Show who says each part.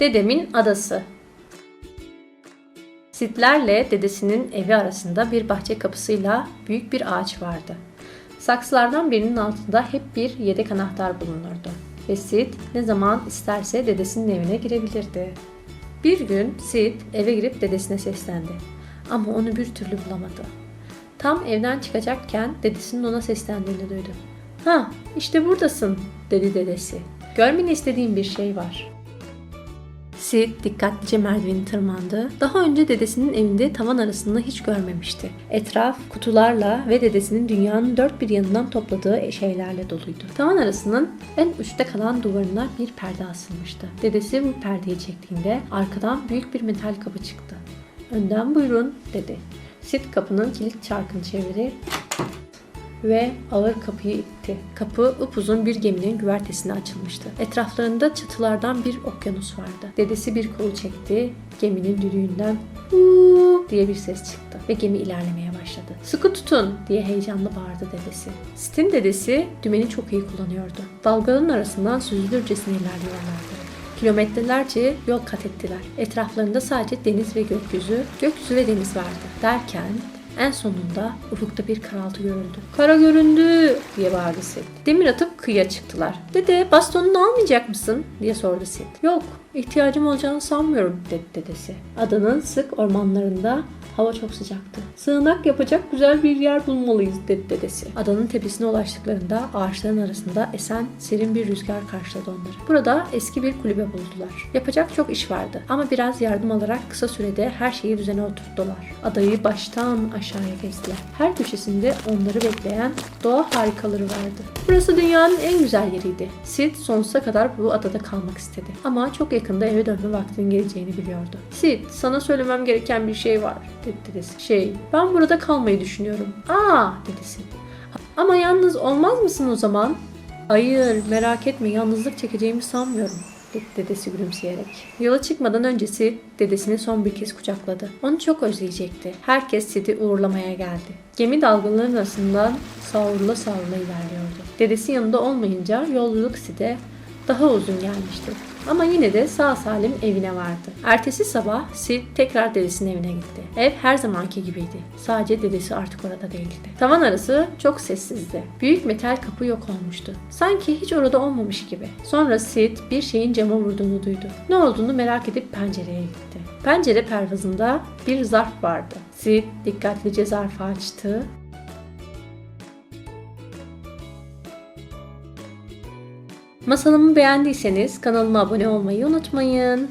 Speaker 1: Dedemin adası. Sidlerle dedesinin evi arasında bir bahçe kapısıyla büyük bir ağaç vardı. Saksılardan birinin altında hep bir yedek anahtar bulunurdu. Ve Sid ne zaman isterse dedesinin evine girebilirdi. Bir gün Sid eve girip dedesine seslendi. Ama onu bir türlü bulamadı. Tam evden çıkacakken dedesinin ona seslendiğini duydu. Ha işte buradasın dedi dedesi. Görmeni istediğim bir şey var. Sid dikkatlice merdiveni tırmandı. Daha önce dedesinin evinde tavan arasında hiç görmemişti. Etraf kutularla ve dedesinin dünyanın dört bir yanından topladığı şeylerle doluydu. Tavan arasının en üstte kalan duvarına bir perde asılmıştı. Dedesi bu perdeyi çektiğinde arkadan büyük bir metal kapı çıktı. Önden buyurun dedi. Sid kapının kilit çarkını çevirdi ve ağır kapıyı itti. Kapı upuzun bir geminin güvertesine açılmıştı. Etraflarında çatılardan bir okyanus vardı. Dedesi bir kolu çekti. Geminin düdüğünden "Huu" diye bir ses çıktı ve gemi ilerlemeye başladı. Sıkı tutun diye heyecanlı bağırdı dedesi. Stin dedesi dümeni çok iyi kullanıyordu. Dalgaların arasından süzülürcesine ilerliyorlardı. Kilometrelerce yol kat ettiler. Etraflarında sadece deniz ve gökyüzü, gökyüzü ve deniz vardı. Derken en sonunda ufukta bir karaltı görüldü. Kara göründü diye bağırdı Sid. Demir atıp kıyıya çıktılar. Dede bastonunu almayacak mısın diye sordu Sid. Yok ihtiyacım olacağını sanmıyorum dedi dedesi. Adanın sık ormanlarında hava çok sıcaktı. Sığınak yapacak güzel bir yer bulmalıyız dedi dedesi. Adanın tepesine ulaştıklarında ağaçların arasında esen serin bir rüzgar karşıladı onları. Burada eski bir kulübe buldular. Yapacak çok iş vardı ama biraz yardım alarak kısa sürede her şeyi düzene oturttular. Adayı baştan aşağıya gezdiler. Her köşesinde onları bekleyen doğa harikaları vardı. Burası dünyanın en güzel yeriydi. Sid sonsuza kadar bu adada kalmak istedi. Ama çok yakında eve dönme vaktinin geleceğini biliyordu. Sid, sana söylemem gereken bir şey var, dedi dedesi. Şey, ben burada kalmayı düşünüyorum. Aa, dedi Sid. Ama yalnız olmaz mısın o zaman? Hayır, merak etme, yalnızlık çekeceğimi sanmıyorum dedi dedesi gülümseyerek. Yola çıkmadan öncesi dedesini son bir kez kucakladı. Onu çok özleyecekti. Herkes Sid'i uğurlamaya geldi. Gemi dalgaların arasından savrula savrula ilerliyordu. Dedesi yanında olmayınca yolculuk Sid'e daha uzun gelmişti. Ama yine de sağ salim evine vardı. Ertesi sabah Sid tekrar dedesinin evine gitti. Ev her zamanki gibiydi. Sadece dedesi artık orada değildi. Tavan arası çok sessizdi. Büyük metal kapı yok olmuştu. Sanki hiç orada olmamış gibi. Sonra Sid bir şeyin cama vurduğunu duydu. Ne olduğunu merak edip pencereye gitti. Pencere pervazında bir zarf vardı. Sid dikkatlice zarfı açtı Masalımı beğendiyseniz kanalıma abone olmayı unutmayın.